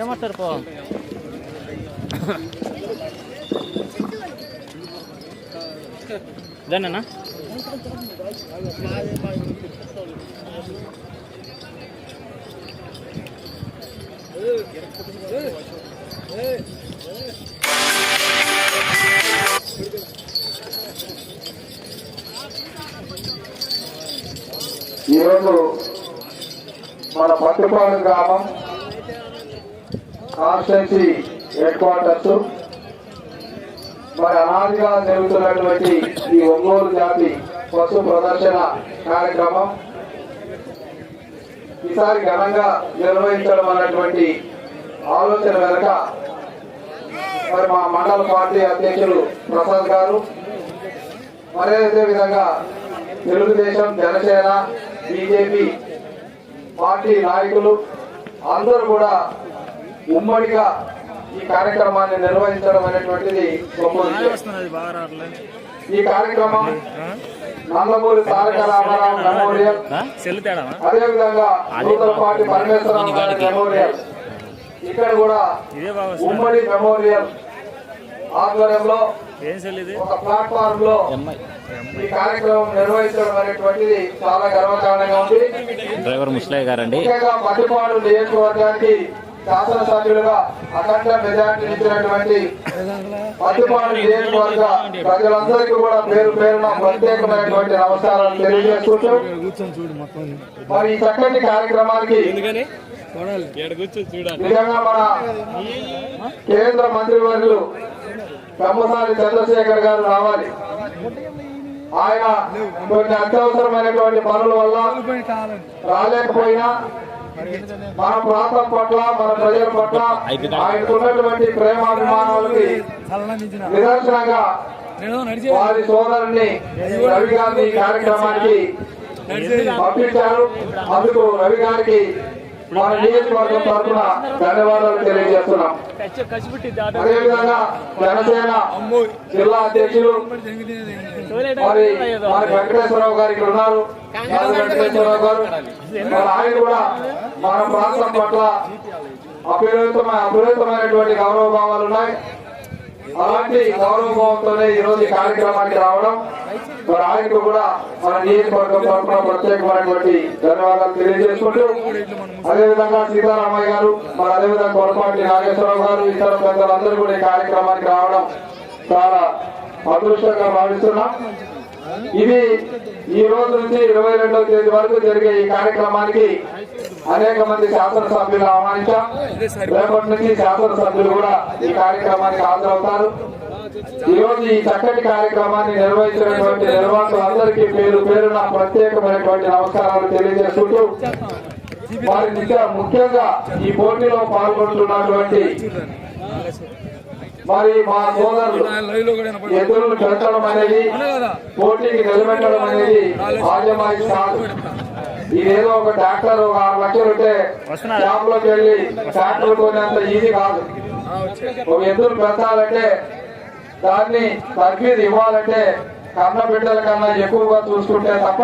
ఏమంటారు పో. దాన్నా ఈరోజు మన పట్టుపాడు గ్రామం కాన్స్టెన్సీ హెడ్ క్వార్టర్స్. మరి అనాదిగా జరుగుతున్నటువంటి ఈ ఒంగోలు జాతి పశు ప్రదర్శన కార్యక్రమం ఈసారి ఘనంగా నిర్వహించడం అన్నటువంటి ఆలోచన వెనుక మరి మా మండల పార్టీ అధ్యక్షులు ప్రసాద్ గారు మరి అదే విధంగా తెలుగుదేశం జనసేన బీజేపీ పార్టీ నాయకులు అందరూ కూడా ఉమ్మడిగా ఈ కార్యక్రమాన్ని నిర్వహించడం అనేటువంటిది గొప్ప. ఈ కార్యక్రమం నందమూరి తారక రామారావు మెమోరియల్ అదేవిధంగా నూతలపాటి పరమేశ్వరరావు గారి మెమోరియల్ ఇక్కడ కూడా ఉమ్మడి మెమోరియల్ ఆధ్వర్యంలో ఒక ప్లాట్ఫామ్లో ఈ కార్యక్రమం నిర్వహించడం అనేటువంటిది చాలా గర్వకారణంగా ఉంది. డ్రైవర్ ముస్లయ్య గారండి. ముఖ్యంగా మధ్యపాడు నియోజకవర్గానికి శాసనసభ్యులుగా అఖండ మెజార్టీ ఇచ్చినటువంటి మధ్యపాడు నియోజకవర్గ ప్రజలందరికీ కూడా పేరు పేరున ప్రత్యేకమైనటువంటి నమస్కారాలు తెలియజేసుకుంటూ మరి ఈ చక్కటి కార్యక్రమానికి నిజంగా మన కేంద్ర మంత్రివర్యులు కమ్మసాని చంద్రశేఖర్ గారు రావాలి. ఆయన కొన్ని అత్యవసరమైనటువంటి పనుల వల్ల రాలేకపోయినా మన ప్రాంతం పట్ల మన ప్రజల పట్ల ఆయనకున్నటువంటి ప్రేమాభిమానాలకి నిదర్శనంగా వారి సోదరుని రవి గారిని ఈ కార్యక్రమానికి పంపించారు. అందుకు రవి గారికి మన నియోజకవర్గం తరఫున ధన్యవాదాలు తెలియజేస్తున్నాం. అదేవిధంగా జనసేన జిల్లా అధ్యక్షులు మరి మన వెంకటేశ్వరరావు గారు ఇక్కడ ఉన్నారు. వెంకటేశ్వరరావు గారు. మరి ఆయన కూడా మన ప్రాంతం పట్ల అపరిమితమైన అపరిమితమైనటువంటి గౌరవ భావాలు ఉన్నాయి. అలాంటి గౌరవ ఈ రోజు ఈ కార్యక్రమానికి రావడం. మరి ఆయనకు కూడా మన నియోజకవర్గం తరఫున ప్రత్యేకమైనటువంటి ధన్యవాదాలు తెలియజేసుకుంటూ అదేవిధంగా సీతారామయ్య గారు మరి అదేవిధంగా కొరపాటి నాగేశ్వరరావు గారు ఇతర పెద్దలందరూ కూడా ఈ కార్యక్రమానికి రావడం చాలా అదృష్టంగా భావిస్తున్నాం. ఇది ఈ రోజు నుంచి ఇరవై రెండవ తేదీ వరకు జరిగే ఈ కార్యక్రమానికి అనేక మంది శాసనసభ్యులు ఆహ్వానించాం. రేపటి నుంచి శాసనసభ్యులు కూడా ఈ కార్యక్రమానికి హాజరవుతారు. ఈ రోజు ఈ చక్కటి కార్యక్రమాన్ని నిర్వహించినటువంటి నిర్వాహకులందరికీ పేరు పేరున ప్రత్యేకమైనటువంటి నమస్కారాలు తెలియజేసుకుంటూ వారి ముఖ్యంగా ఈ పోటీలో పాల్గొంటున్నటువంటి మరి మా సోదరులు ఎదురును పెంచడం అనేది పోటీకి నిలబెట్టడం అనేది ఆజమాయి కాదు. ఇదేదో ఒక డాక్టర్ ఒక ఆరు లక్షలు ఉంటే షాప్లోకి వెళ్ళి డాక్టర్ కొనేంత ఈజీ కాదు. ఒక ఎదురు పెంచాలంటే దాన్ని తర్ఫీదు ఇవ్వాలంటే కన్న బిడ్డల కన్నా ఎక్కువగా చూసుకుంటే తప్ప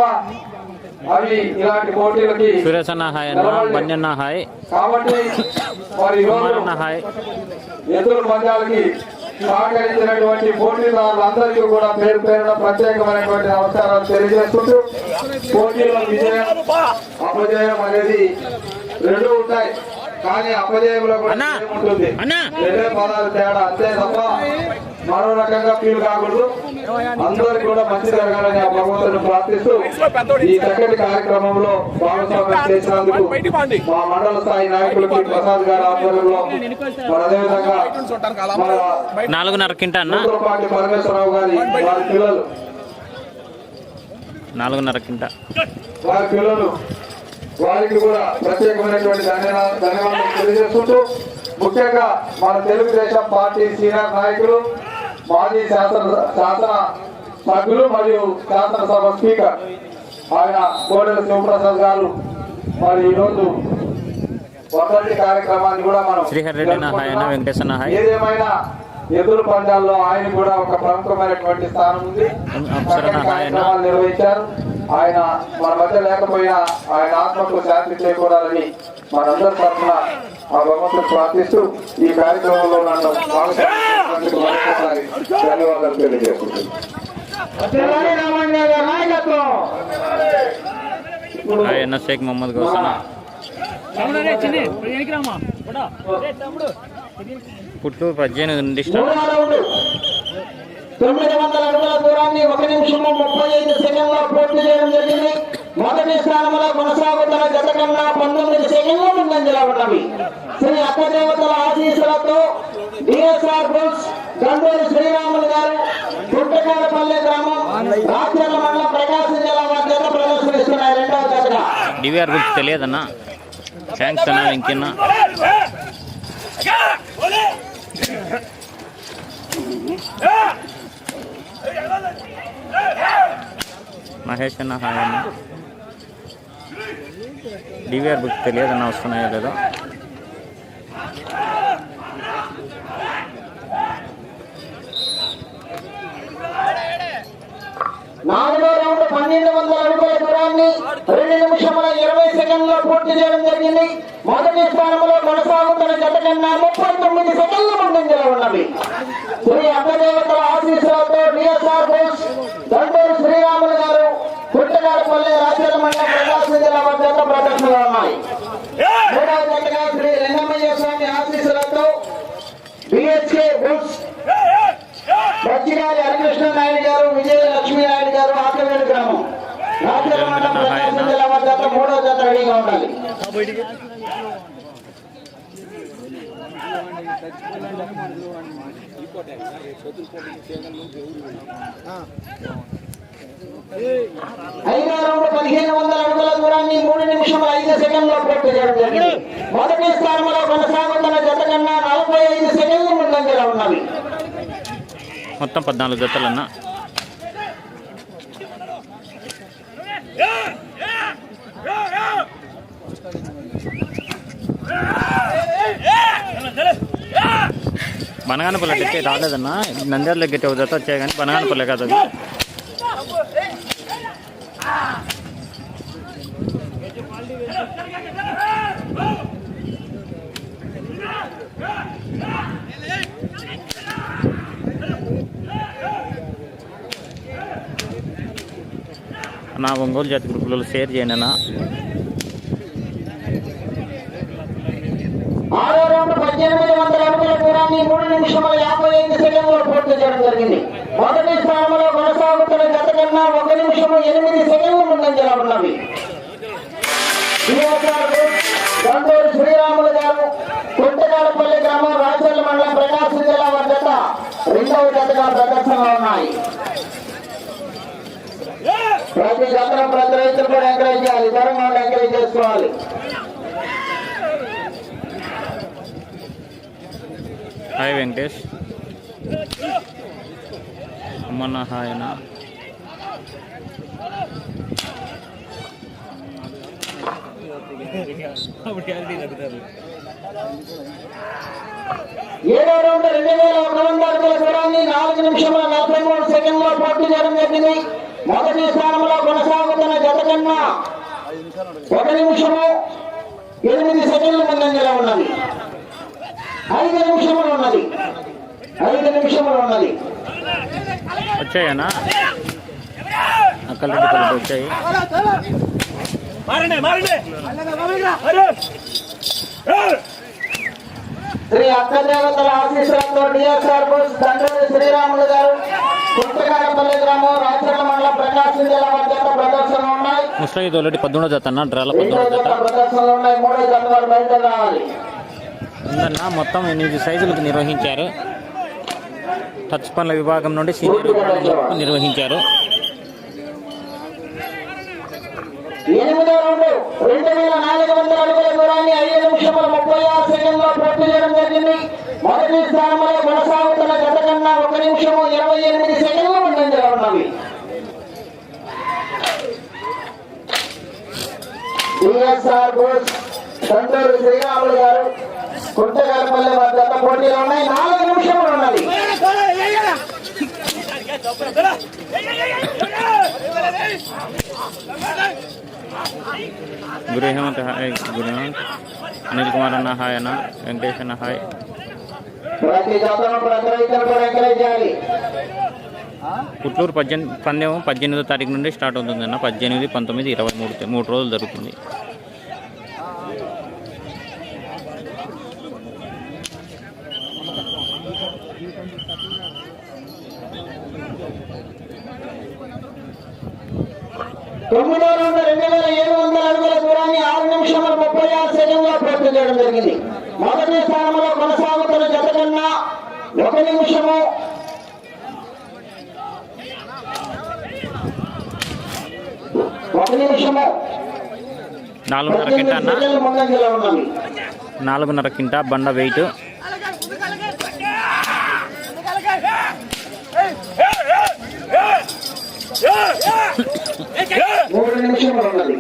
అవి ఇలాంటి పోటీలకి సురేష్ అన్న హాయ్ అన్న బన్యన్న హాయ్. కాబట్టి ఈరోజు కుమారన్న హాయ్. ఎదురు పందాలకి సహకరించినటువంటి పోటీదారులందరికీ కూడా పేరు పేరున ప్రత్యేకమైనటువంటి నమస్కారాలు తెలియజేసుకుంటూ పోటీలో విజయం అపజయం అనేది రెండు ఉంటాయి. కానీ అపజయంలో కూడా ఉంటుంది! రెండే పదాలు తేడా అంతే తప్ప మరో రకంగా ఫీల్ కాకూడదు. అందరికి కూడా మంచి జరగాలని ఆ భగవంతుని ప్రార్థిస్తూ ఈ చక్కటి కార్యక్రమంలో భాగస్వామ్యం చేసినందుకు మా మండల స్థాయి నాయకులకి ప్రసాద్ గారి ఆధ్వర్యంలో మరి అదేవిధంగా నాలుగున్నర కింట పరమేశ్వరరావు గారి వారి పిల్లలు. నాలుగున్నర కింట. వారి పిల్లలు. వారికి కూడా ప్రత్యేకమైనటువంటి ధన్యవాదాలు తెలియజేసుకుంటూ ముఖ్యంగా మన తెలుగుదేశం పార్టీ సీనియర్ నాయకులు మాజీ శాసన శాసన సభ్యులు మరియు శాసనసభ స్పీకర్ ఆయన కోడెల శివప్రసాద్ గారు. మరి ఈరోజు వర్ధంతి కార్యక్రమాన్ని కూడా మనం ఏదేమైనా ఎదురు పందాల్లో ఆయన కూడా ఒక ప్రముఖమైనటువంటి స్థానం ఉంది. కార్యక్రమాలు నిర్వహించారు. ఆయన మన మధ్య లేకపోయినా ఆయన ఆత్మకు శాంతి చేకూరాలని మనందరి తరఫున ఆ భగవంతుడు ప్రార్థిస్తూ ఈ కార్యక్రమంలో నన్ను ధన్యవాదాలు తెలియజేస్తున్నాను. పద్దెనిమిది డిస్ట్రిక్ట్ మూడో రౌండ్ తొమ్మిది వందల అడుగుల దూరాన్ని ఒక నిమిషము ముప్పై ఐదు సెకండ్లో పూర్తి చేయడం జరిగింది. మొదటి స్థానంలో కొనసాగుతున్న గత కన్నా పంతొమ్మిది సెకండ్లు ముందంజలో ఉన్నవి. శ్రీ అక్కదేవతల ఆశీస్సులతో డిఎస్ఆర్ బుల్స్ గండూరు శ్రీరాములు గారు పుట్టకాలపల్లె గ్రామం రాజ్యాల మండలం ప్రకాశం జిల్లా మధ్య ప్రదర్శనిస్తున్నాయి రెండవ జతగా డివిఆర్ గురించి తెలియదన్నా? థ్యాంక్స్ అన్న వెంకన్న మహేష్ అన్న హాయ్ అన్న. డివిఆర్ బుక్ తెలియదన్న వస్తున్నాయో లేదో. నాలుగో రౌండ్ పన్నెండు వందల అడుగుల దూరాన్ని రెండు నిమిషం సెకండ్లో పూర్తి చేయడం జరిగింది. మొదటి స్థానంలో కొనసాగుతున్న జత కన్నా ముప్పై తొమ్మిది సెకండ్ల ముందంజలో ఉన్నవి. శ్రీ అన్నదేవతల ఆశీస్సులతో డిఎస్ఆర్ బోస్ దండూరు శ్రీరాములు గారు పుట్టగారపల్లి రాజ్యాల మండలం ప్రకాశం జిల్లా వద్ద ప్రదర్శనలో ఉన్నాయి. మూడవ జతగా శ్రీ లింగమయ్య స్వామి ఆశీస్సులతో బిహెచ్కే బుల్స్ బచ్చిగారి హరికృష్ణ నాయుడు గారు విజయ లక్ష్మీ నాయుడు గారు ఆకవేడు గ్రామం. రాజ్యాల మూడో జత రెడీగా ఉండాలి ఐదో రౌండ్ పదిహేను వందల అడుగుల దూరాన్ని మూడు నిమిషం ఐదు సెకండ్లో పూర్తి చేయడం జరిగింది మొదటి స్థానంలో కొనసాగుతున్న జత కన్నా నలభై ఐదు సెకండ్లు ముందంజలో ఉన్నవి మొత్తం పద్నాలుగు జతలన్నా. బనగానపల్లి టికెట్ రాలేదన్నా. నంద్యాల దగ్గర ఒక జత వచ్చాయి కానీ బనగానపల్లి కాదు అది. నా ఒంగోలు జాతి గ్రూపులలో షేర్ చేయండి అన్న ఆరో రౌండ్ పద్దెనిమిది వందల స్థానాన్ని మూడు నిమిషముల యాభై ఐదు సెకండ్లో పూర్తి చేయడం జరిగింది. మొదటి స్థానంలో కొనసాగుతున్న గత కన్నా ఒక నిమిషము ఎనిమిది సెకండ్లు ముందంజలో ఉన్నవి. గంటూరు శ్రీరాములు గారు కుంటగాడపల్లి గ్రామం రాజల్ల మండలం ప్రకాశం జిల్లా వద్ద రెండవ జతగా ప్రదర్శనలో ఉన్నాయి. ప్రతి జతను ప్రతి రైతులు కూడా ఎంకరేజ్ చేయాలి. దూరంగా ఎంకరేజ్ చేసుకోవాలి. హాయ్ వెంకటేష్. అమ్మన్న హాయ్ అన్న ఏడో రౌండ్ రెండు వేల ఒక వంద అడుగుల దూరాన్ని నాలుగు నిమిషముల నలభై మూడు సెకండ్లో పూర్తి చేయడం జరిగింది. మొదటి స్థానంలో కొనసాగుతున్న జత కన్నా ఒక నిమిషము ఎనిమిది సెకండ్ల ముందంజలో ఉన్నది. ఐదు నిమిషములు ఉన్నది. ఐదు నిమిషములు ఉన్నది. పల్లెటి వచ్చాయి. శ్రీ అక్కదేవతల ఆశీస్సులతో డిఎస్ఆర్ బోస్ దండ్రి శ్రీరాములు గారు పుట్టకాడపల్లి గ్రామం రాచర్ల మండలం ప్రకాశం జిల్లా మధ్య ప్రదర్శన ఉన్నాయి. ముస్లిం తోలటి పద్మూడో జత అన్న డ్రాల రెండో పద్మూడో జత జత. ప్రదర్శనలు ఉన్నాయి. మూడో జత వారు బయట రావాలి. ఉందన్న. మొత్తం ఎనిమిది సైజులకు నిర్వహించారు. టచ్ పనుల విభాగం నుండి సీనియర్ విభాగం నిర్వహించారు. ఎనిమిదో రౌండ్. రెండు వేల నాలుగు వందల అడుగుల దూరాన్ని ఐదు నిమిషముల ముప్పై ఆరు సెకండ్లో పూర్తి చేయడం జరిగింది. మొదటి స్థానంలో కొనసాగుతున్న గత కన్నా ఒక నిమిషము ఇరవై ఎనిమిది సెకండ్లు ముందంజలో ఉన్నవి. బోస్ శ్రీరాములు గారు. కుంటగారపల్లి వద్ద పోటీలో ఉన్నాయి. నాలుగు నిమిషములు ఉన్నది. గురు హేమంత్ హాయ్ గురు అనిల్ కుమార్ అన్న హాయ్ అన్న. వెంకటేష్ అన్న హాయ్. పుట్లూరు పద్దెనిమిది పందెం పద్దెనిమిదో తారీఖు నుండి స్టార్ట్ అవుతుంది అన్న. పద్దెనిమిది పంతొమ్మిది ఇరవై మూడు మూడు రోజులు జరుగుతుంది. తొమ్మిదో రౌండ్ రెండు వేల ఏడు వందల అడుగుల దూరాన్ని ఆరు నిమిషముల ముప్పై ఆరు సెకండ్లో పూర్తి చేయడం జరిగింది. మొదటి స్థానంలో కొనసాగుతున్న జత కన్నా ఒక నిమిషము ఒక నిమిషము నాలుగున్నర కింట నాలుగున్నర కింట బండ వెయిట్ నిమిషములు ఉన్నది.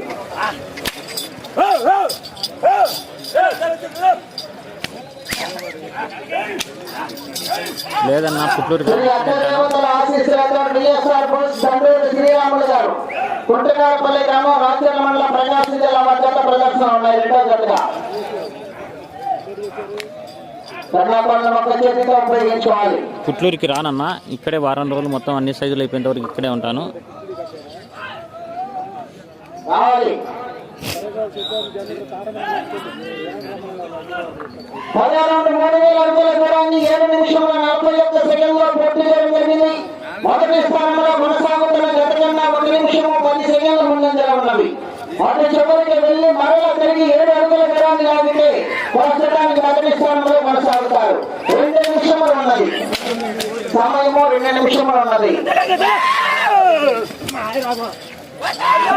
లేదన్న పుట్లూరు దండూరు శ్రీరాములు గారు. కుంటగారపల్లి గ్రామం రాజకీయ మండలం ప్రకాశం జిల్లా మధ్యత ప్రదర్శన ఉన్నాయి రెండో ఉపయోగించుకోవాలి. పుట్లూరుకి రానన్న ఇక్కడే వారం రోజులు మొత్తం అన్ని సైజులు అయిపోయేంత వరకు ఇక్కడే ఉంటాను. రావాలి పదహారు మూడు వేల అడుగుల దూరాన్ని ఏడు నిమిషంలో నలభై ఒక్క సెకండ్లో పూర్తి చేయడం జరిగింది. మొదటి స్థానంలో కొనసాగుతున్న గత కన్నా ఒక నిమిషము పది సెకండ్ల ముందంజలో ఉన్నవి వాటి చివరికి వెళ్ళి మరలా తిరిగి ఏడు అడుగుల దూరాన్ని లాగితే ప్రస్తుతానికి మొదటి స్థానంలో కొనసాగుతారు. రెండు నిమిషములు ఉన్నది. సమయము రెండు నిమిషములు ఉన్నది.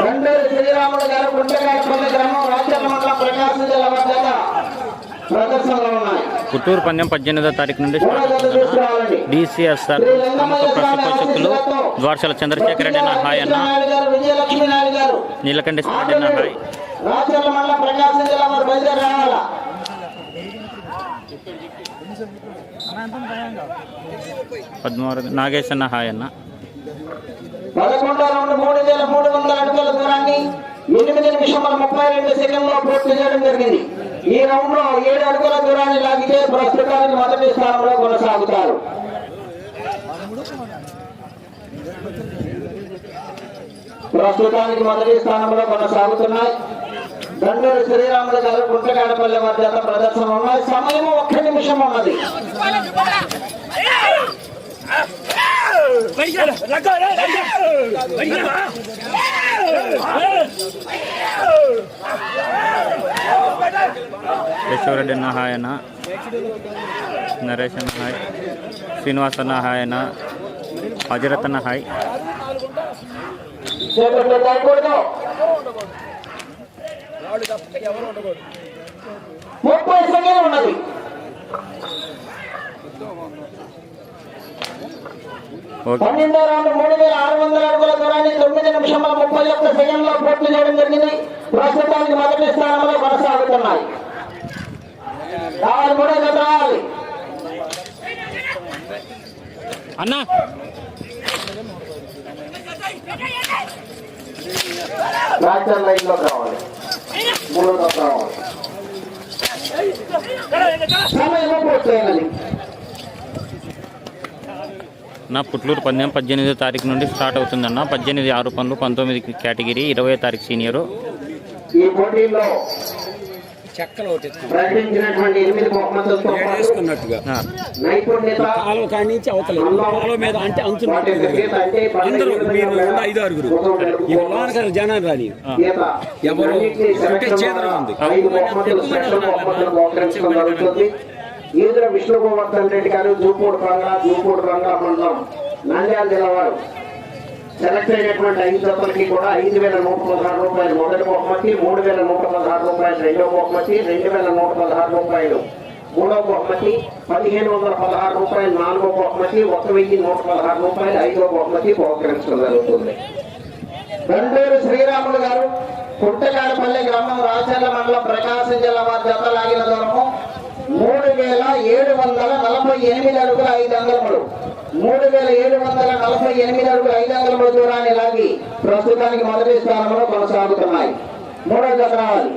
రెండూరు శ్రీరాములు గారు గుంటగాడపల్లి గ్రామం రాజ్యాల మండలం ప్రకాశం జిల్లా వద్ద ప్రదర్శనలో ఉన్నాయి. పుట్టూరు పందెం పద్దెనిమిదో తారీఖు నుండి డిసిఎస్ఆర్ ప్రముఖ ప్రస్తుపోషకులు ద్వారశాల చంద్రశేఖర్ రెడ్డి అన్న హాయ్ అన్న. నీలకంఠ రెడ్డి అన్న హాయ్. రాజ్యాల మండలం ప్రకాశం జిల్లా వారు బయలుదేరి రావాలా? పద్మావతి నాగేష్ అన్న హాయ్ అన్న. పదకొండో రౌండ్ మూడు వేల మూడు వందల అడుగుల దూరాన్ని ఎనిమిది నిమిషముల ముప్పై రెండు సెకండ్లో పూర్తి చేయడం జరిగింది. ఈ రౌండ్లో ఏడు అడుగుల దూరాన్ని లాగితే ప్రస్తుతానికి మొదటి స్థానంలో కొనసాగుతారు. ప్రస్తుతానికి మొదటి స్థానంలో కొనసాగుతున్నాయి. దండూరు శ్రీరాములు గారు గుంటగాడపల్లి మధ్య ప్రదర్శన ఉన్నాయి. సమయం ఒక్క నిమిషం ఉన్నది. యశ్వరెడ్డి అన్న హాయ్ అన్న నరేష్ అన్న హాయ్ శ్రీనివాస్ అన్న హాయ్ అన్న హజరత్ అన్న హాయ్ ముప్పై సెకండ్ ఉన్నది. పన్నెండో రౌండ్ మూడు వేల ఆరు వందల అడుగుల దూరాన్ని తొమ్మిది నిమిషముల ముప్పై ఒక్క సెకండ్లో పూర్తి చేయడం జరిగింది. ప్రస్తుతానికి మొదటి స్థానంలో కొనసాగుతున్నాయి. రావాలి మూడో జత రావాలి అన్న ట్రాక్టర్ లైన్లోకి రావాలి. మూడో పూర్తయినది. నా పుట్లూరు పందెం పద్దెనిమిదో తారీఖు నుండి స్టార్ట్ అవుతుందన్న. పద్దెనిమిది ఆరు పనులు పంతొమ్మిది కేటగిరీ ఇరవై తారీఖు సీనియరు. ఈ పోటీలో ప్రకటించినటువంటి ఎనిమిది బహుమతులతో నైపుణ్యత కాలువ అవతల కాలువ మీద అంటే అంచు అందరూ మీరు ఉన్న ఐదు ఆరుగురు. ఈ రాని ఎవరు ఉంది. ఈదుల బహుమతులు విష్ణు గోవర్ధన్ రెడ్డి గారు జూపూడి రంగా జూపూడి రంగా మండలం నంద్యాల జిల్లా వారు. సెలెక్ట్ అయినటువంటి ఐదు జతలకి కూడా ఐదు వేల నూట పదహారు రూపాయలు మొదటి బహుమతి మూడు వేల నూట పదహారు రూపాయలు రెండో బహుమతి రెండు వేల నూట పదహారు రూపాయలు మూడో బహుమతి పదిహేను వందల పదహారు రూపాయలు నాలుగో బహుమతి ఒక వెయ్యి నూట పదహారు రూపాయలు ఐదో బహుమతి బహుకరించడం జరుగుతుంది. దండూరు శ్రీరాములు గారు పుట్టగాడపల్లి గ్రామం రాచర్ల మండలం ప్రకాశం జిల్లా వారి జత లాగిన దూరము మూడు వేల ఏడు వందల నలభై ఎనిమిది అడుగుల ఐదు అంగములు. మూడు వేల ఏడు వందల నలభై ఎనిమిది అడుగుల ఐదు అంగుళముల దూరాన్ని లాగి ప్రస్తుతానికి మొదటి స్థానంలో కొనసాగుతున్నాయి. మూడో జత రావాలి.